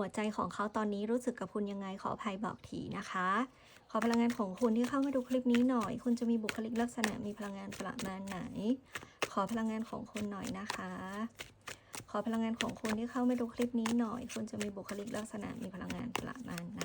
หัวใจของเขาตอนนี้รู้สึกกับคุณยังไงขออภัยบอกทีนะคะ ขอพลังงานของคุณที่เข้ามาดูคลิปนี้หน่อย คุณจะมีบุคลิกลักษณะมีพลังงานประมาณไหน ขอพลังงานของคุณหน่อยนะคะ ขอพลังงานของคุณที่เข้ามาดูคลิปนี้หน่อย คุณจะมีบุคลิกลักษณะมีพลังงานประมาณไหน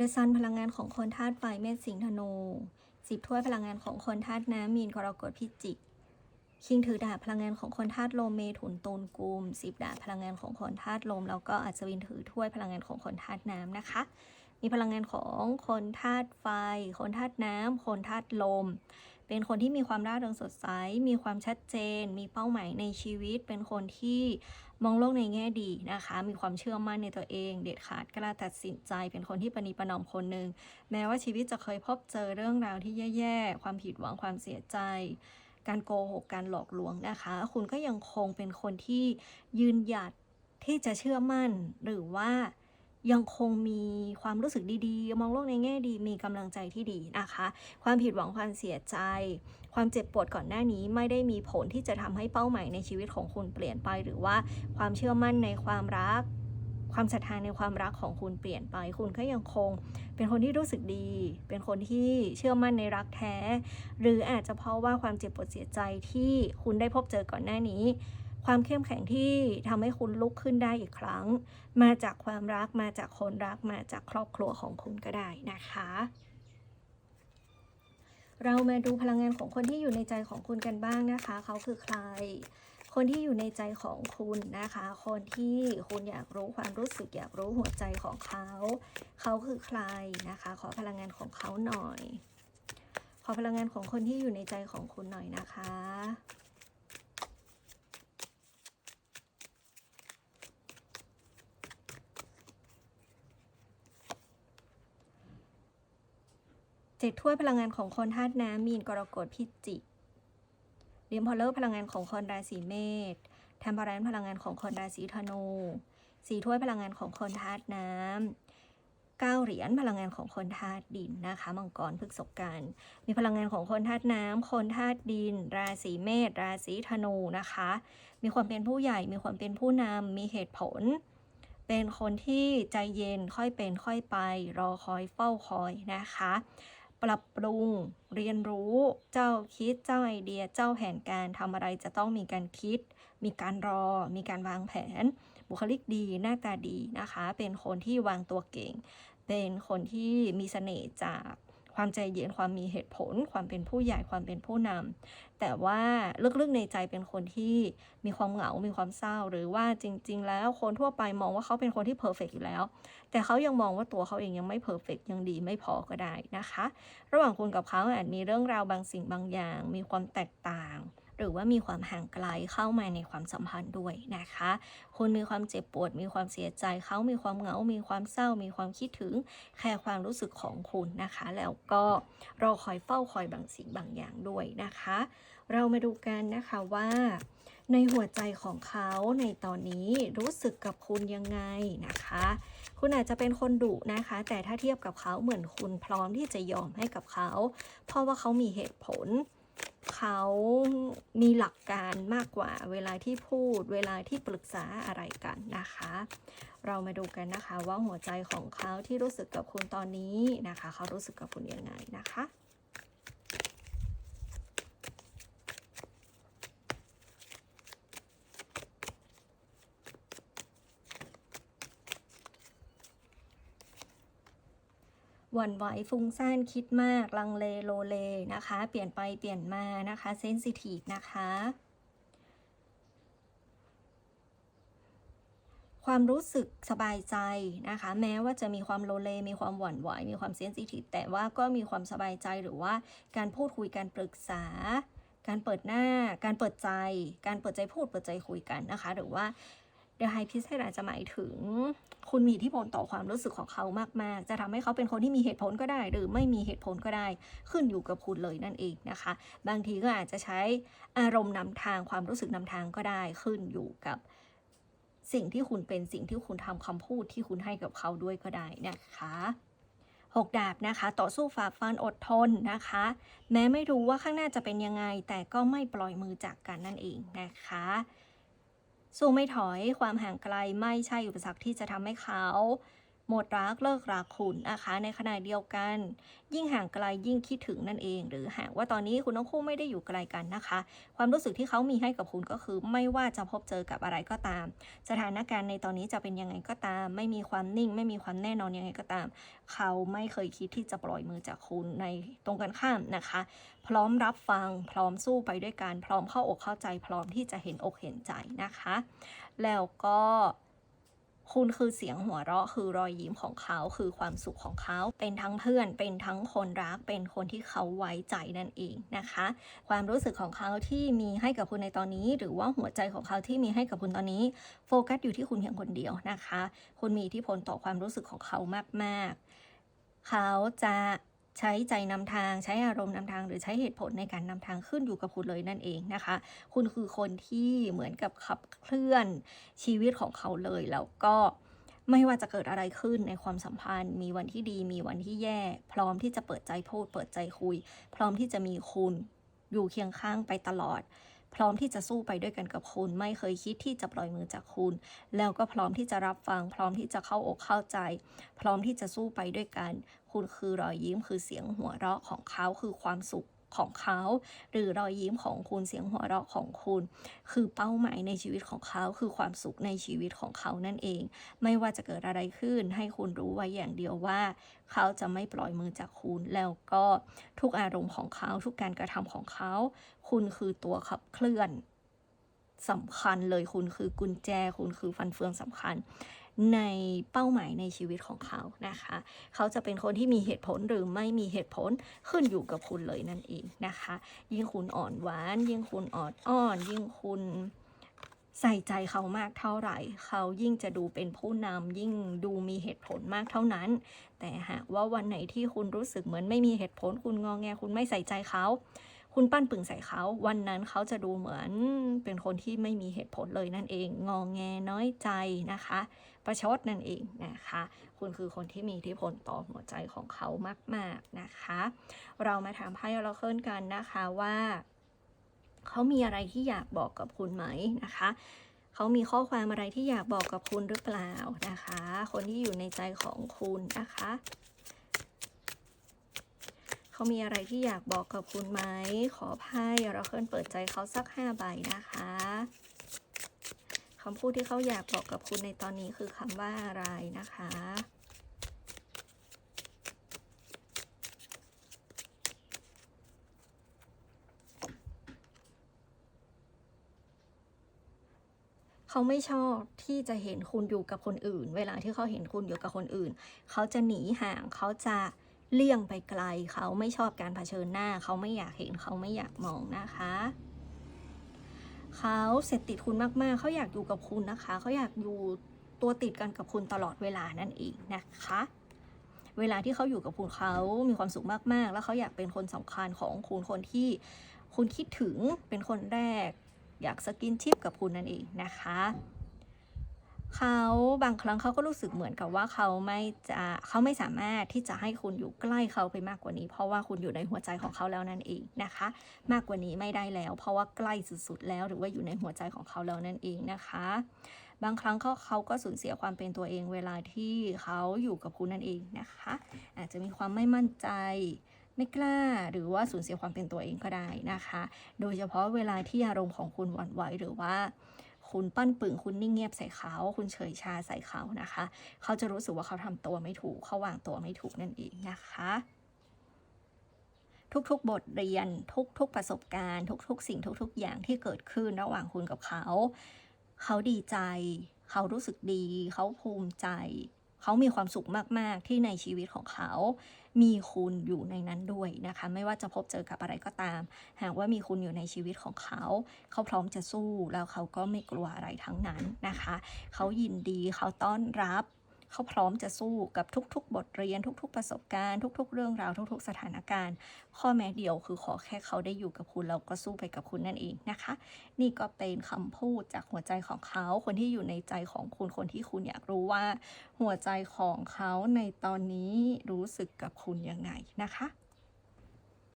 ดอะซันพลังงานของคนธาตุไฟเมษสิงห์ธนูสิบถ้วยพลังงานของคนธาตุน้ำมีนกรกฎพิจิกคิงถือดาบพลังงานของคนธาตุลมเมถุนตูนกุมสิบดาบพลังงานของคนธาตุลม แล้วก็อัศวินถือถ้วยพลังงานของคนธาตุน้ำนะคะ มีพลังงานของคนธาตุไฟ คนธาตุน้ำคนธาตุลม เป็นคนที่มีความร่าเริงสดใส มีความชัดเจน มีเป้าหมายในชีวิต เป็นคนที่ มองโลกในแง่ดีนะคะ มีความเชื่อมั่นในตัวเอง เด็ดขาดกล้าตัดสินใจ เป็นคนที่ปานีประนอมคนหนึ่ง แม้ว่าชีวิตจะเคยพบเจอเรื่องราวที่แย่ๆ ความผิดหวัง ความเสียใจ การโกหก การหลอกลวงนะคะ คุณก็ยังคงเป็นคนที่ยืนหยัดที่จะเชื่อมั่น หรือว่า ยังคงมีความรู้สึกดีๆ มองโลกในแง่ดี มีกำลังใจที่ดีนะคะ ความผิดหวังความเสียใจ ความเจ็บปวดก่อนหน้านี้ไม่ได้มีผลที่จะทำให้เป้าหมายในชีวิตของคุณเปลี่ยนไป หรือว่าความเชื่อมั่นในความรัก ความศรัทธาในความรักของคุณเปลี่ยนไป คุณก็ยังคงเป็นคนที่รู้สึกดี เป็นคนที่เชื่อมั่นในรักแท้ หรืออาจจะเพราะว่าความเจ็บปวดเสียใจที่คุณได้พบเจอก่อนหน้านี้ ความเข้มแข็งที่ทำให้คุณลุกขึ้นได้อีกครั้ง มาจากความรักมาจากคนรักมาจากครอบครัวของคุณก็ได้นะคะ เรามาดูพลังงานของคนที่อยู่ในใจของคุณกันบ้างนะคะ เขาคือใคร คนที่อยู่ในใจของคุณนะคะ คนที่คุณอยากรู้ความรู้สึกอยากรู้หัวใจของเขา เขาคือใครนะคะ ขอพลังงานของเขาหน่อย ขอพลังงานของคนที่อยู่ในใจของคุณหน่อยนะคะ เจ็ดถ้วยพลังงานของคนธาตุน้ำมีนกรกฎพิจิกเดียมพอลเลอร์พลังงานของคนราศีเมษแทมเพอรันพลังงานของคนราศีธนูสี่ถ้วยพลังงานของคนธาตุน้ำเก้าเหรียญพลังงานของคนธาตุดินนะคะ มังกรพฤกษกันมีพลังงานของคนธาตุน้ำคนธาตุดิน ราศีเมษราศีธนูนะคะ มีความเป็นผู้ใหญ่ มีความเป็นผู้นำมีเหตุผล เป็นคนที่ใจเย็นค่อยเป็นค่อยไป รอคอยเฝ้าคอยนะคะ ปรับปรุง เรียนรู้ เจ้าคิด เจ้าไอเดีย เจ้าแผนการทำอะไรจะต้องมีการคิด มีการรอ มีการวางแผน บุคลิกดี หน้าตาดีนะคะ เป็นคนที่วางตัวเก่ง เป็นคนที่มีเสน่ห์จาก ความใจเย็นความมีเหตุผล ความเป็นผู้ใหญ่ความเป็นผู้นำแต่ว่าลึกๆในใจเป็นคนที่มีความเหงา มีความเศร้า หรือว่าจริง ๆ แล้วคนทั่วไปมองว่าเขาเป็นคนที่เพอร์เฟกอยู่แล้ว แต่เขายังมองว่าตัวเขาเองยังไม่เพอร์เฟกยังดีไม่พอก็ได้นะคะ ระหว่างคุณกับเขาอาจมีเรื่องราวบางสิ่งบางอย่าง มีความแตกต่าง หรือว่ามีความห่างไกลเข้ามาในความสัมพันธ์ด้วยนะคะ คุณมีความเจ็บปวด มีความเสียใจเขามีความเหงา มีความเศร้า มีความคิดถึงแค่ความรู้สึกของคุณนะคะ แล้วก็รอคอยเฝ้าคอยบางสิ่งบางอย่างด้วยนะคะ เรามาดูกันนะคะว่าในหัวใจของเขาในตอนนี้รู้สึกกับคุณยังไงนะคะ คุณอาจจะเป็นคนดุนะคะ แต่ถ้าเทียบกับเขาเหมือนคุณพร้อมที่จะยอมให้กับเขา เพราะว่าเขามีเหตุผล เขามีหลักการมากกว่าเวลาที่พูดเวลาที่ปรึกษาอะไรกันนะคะ เรามาดูกันนะคะว่าหัวใจของเขาที่รู้สึกกับคุณตอนนี้นะคะ เขารู้สึกกับคุณยังไงนะคะ วันไหวฟุ้งซ่านคิดมาก ลังเลโลเลนะคะ เปลี่ยนไปเปลี่ยนมานะคะเซนซิทีฟนะคะความรู้สึกสบายใจนะคะ แม้ว่าจะมีความโลเลมีความหวั่นไหว มีความเซนซิทีฟแต่ว่าก็มีความสบายใจหรือว่าการพูดคุยการปรึกษา การเปิดหน้า การเปิดใจ การเปิดใจพูดเปิดใจคุยกันนะคะ หรือว่า The High Priest อาจจะหมายถึง คุณมีอิทธิพลต่อความรู้สึกของเขามาก ๆ จะทำให้เขาเป็นคนที่มีเหตุผลก็ได้ หรือไม่มีเหตุผลก็ได้ ขึ้นอยู่กับคุณเลยนั่นเองนะคะ บางทีก็อาจจะใช้อารมณ์นำทางความรู้สึกนำทางก็ได้ ขึ้นอยู่กับสิ่งที่คุณเป็นสิ่งที่คุณทำคำพูดที่คุณให้กับเขาด้วยก็ได้นะคะหกดาบนะคะ ต่อสู้ฝ่าฟันอดทนนะคะ แม้ไม่รู้ว่าข้างหน้าจะเป็นยังไง แต่ก็ไม่ปล่อยมือจากกันนั่นเองนะคะ สู้ไม่ถอยความห่างไกลไม่ใช่อุปสรรคที่จะทำให้เขา หมดรักเลิกรักคุณนะคะ ในขณะเดียวกัน ยิ่งห่างไกลยิ่งคิดถึงนั่นเอง หรือหากว่าตอนนี้คุณทั้งคู่ไม่ได้อยู่ไกลกันนะคะ ความรู้สึกที่เขามีให้กับคุณก็คือ ไม่ว่าจะพบเจอกับอะไรก็ตาม สถานการณ์ในตอนนี้จะเป็นยังไงก็ตาม ไม่มีความนิ่ง ไม่มีความแน่นอนยังไงก็ตาม เขาไม่เคยคิดที่จะปล่อยมือจากคุณในตรงกันข้ามนะคะ พร้อมรับฟังพร้อมสู้ไปด้วยกันพร้อมเข้าอกเข้าใจ พร้อมที่จะเห็นอกเห็นใจนะคะ แล้วก็ คุณคือเสียงหัวเราะ คือรอยยิ้มของเขาคือความสุขของเขา เป็นทั้งเพื่อน เป็นทั้งคนรัก เป็นคนที่เขาไว้ใจนั่นเองนะคะ ความรู้สึกของเขาที่มีให้กับคุณในตอนนี้ หรือว่าหัวใจของเขาที่มีให้กับคุณตอนนี้ โฟกัสอยู่ที่คุณเพียงคนเดียวนะคะ คุณมีอิทธิพลต่อความรู้สึกของเขามาก ๆ เขาจะ ใช้ใจนำทางใช้อารมณ์นำทาง หรือใช้เหตุผลในการนำทางขึ้นอยู่กับคุณเลยนั่นเองนะคะ คุณคือคนที่เหมือนกับขับเคลื่อนชีวิตของเขาเลย แล้วก็ไม่ว่าจะเกิดอะไรขึ้นในความสัมพันธ์ มีวันที่ดีมีวันที่แย่ พร้อมที่จะเปิดใจพูด เปิดใจคุย พร้อมที่จะมีคุณอยู่เคียงข้างไปตลอด พร้อมที่จะสู้ไปด้วยกันกับคุณ ไม่เคยคิดที่จะปล่อยมือจากคุณ แล้วก็พร้อมที่จะรับฟัง พร้อมที่จะเข้าอกเข้าใจ พร้อมที่จะสู้ไปด้วยกัน คุณคือรอยยิ้มคือเสียงหัวเราะของเขาคือความสุข ของเขา หรือรอยยิ้มของคุณเสียงหัวเราะของคุณ คือเป้าหมายในชีวิตของเขา คือความสุขในชีวิตของเขานั่นเอง ไม่ว่าจะเกิดอะไรขึ้น ให้คุณรู้ไว้อย่างเดียวว่า เขาจะไม่ปล่อยมือจากคุณ แล้วก็ทุกอารมณ์ของเขาทุกการกระทำของเขา คุณคือตัวขับเคลื่อนสำคัญเลยคุณคือกุญแจคุณคือฟันเฟืองสำคัญ ในเป้าหมายในชีวิตของเขานะคะ เขาจะเป็นคนที่มีเหตุผลหรือไม่มีเหตุผลขึ้นอยู่กับคุณเลยนั่นเองนะคะ ยิ่งคุณอ่อนหวาน ยิ่งคุณอ่อนอ้อน ยิ่งคุณใส่ใจเขามากเท่าไหร่ เขายิ่งจะดูเป็นผู้นำยิ่งดูมีเหตุผลมากเท่านั้น แต่หากว่าวันไหนที่คุณรู้สึกเหมือนไม่มีเหตุผลคุณงองแงคุณไม่ใส่ใจเขา คุณปั้นปึงใส่เขา วันนั้นเขาจะดูเหมือนเป็นคนที่ไม่มีเหตุผลเลยนั่นเอง งองแงน้อยใจนะคะ ประชดนั่นเองนะคะ คุณคือคนที่มีอิทธิพลต่อหัวใจของเขามาก ๆนะคะ เรามาถามไพ่เราเคิลกันนะคะว่า เขามีอะไรที่อยากบอกกับคุณไหมนะคะเขามีข้อความอะไรที่อยากบอกกับคุณหรือเปล่านะคะ คนที่อยู่ในใจของคุณนะคะเขามีอะไรที่อยากบอกกับคุณไหม ขอไพ่เราเคิลเปิดใจเขาสักห้าใบนะคะำพูดที่เขาอยากบอกกับคุณในตอนนี้คือคำว่าอะไรนะคะ เขาไม่ชอบที่จะเห็นคุณอยู่กับคนอื่น เวลาที่เขาเห็นคุณอยู่กับคนอื่น เขาจะหนีห่างเขาจะเลี่ยงไปไกล เขาไม่ชอบการเผชิญหน้า เขาไม่อยากเห็นเขาไม่อยากมองนะคะ เขาเสร็จติดคุณมากๆ เขาอยากอยู่กับคุณนะคะ เขาอยากอยู่ตัวติดกันกับคุณตลอดเวลานั่นเองนะคะ เวลาที่เขาอยู่กับคุณเขามีความสุขมากๆ แล้วเขาอยากเป็นคนสำคัญของคุณคนที่คุณคิดถึงเป็นคนแรก อยากสกินชิปกับคุณนั่นเองนะคะ เขาบางครั้งเขาก็รู้สึกเหมือนกับว่าเขาไม่จะเขาไม่สามารถที่จะให้คุณอยู่ใกล้เขาไปมากกว่านี้ เพราะว่าคุณอยู่ในหัวใจของเขาแล้วนั่นเองนะคะ มากกว่านี้ไม่ได้แล้ว เพราะว่าใกล้สุดๆแล้วหรือว่าอยู่ในหัวใจของเขาแล้วนั่นเองนะคะ บางครั้งเขาเขาก็สูญเสียความเป็นตัวเองเวลาที่เขาอยู่กับคุณนั่นเองนะคะ อาจจะมีความไม่มั่นใจไม่กล้าหรือว่าสูญเสียความเป็นตัวเองก็ได้นะคะ โดยเฉพาะเวลาที่อารมณ์ของคุณหวั่นไหวหรือว่า คุณปั้นปึงคุณนิ่งเงียบใส่เขา คุณเฉยชาใส่เขานะคะ เขาจะรู้สึกว่าเขาทำตัวไม่ถูก เขาวางตัวไม่ถูกนั่นเองนะคะ ทุกๆบทเรียนทุกๆประสบการณ์ ทุกๆ สิ่งทุก ๆ อย่างที่เกิดขึ้นระหว่างคุณกับเขา เขาดีใจ เขารู้สึกดี เขาภูมิใจ เขามีความสุขมาก ๆ ที่ในชีวิตของเขา มีคุณอยู่ในนั้นด้วยนะคะ ไม่ว่าจะพบเจอกับอะไรก็ตาม หากว่ามีคุณอยู่ในชีวิตของเขา เขาพร้อมจะสู้แล้วเขาก็ไม่กลัวอะไรทั้งนั้นนะคะ เขายินดีเขาต้อนรับ เขาพร้อมจะสู้กับทุก ๆ บทเรียนทุก ๆ ประสบการณ์ ทุก ๆ เรื่องราวทุก ๆ สถานการณ์ ข้อแม้เดียวคือขอแค่เขาได้อยู่กับคุณแล้วก็สู้ไปกับคุณนั่นเองนะคะ นี่ก็เป็นคำพูดจากหัวใจของเขา คนที่อยู่ในใจของคุณคนที่คุณอยากรู้ว่า หัวใจของเขาในตอนนี้รู้สึกกับคุณยังไงนะคะ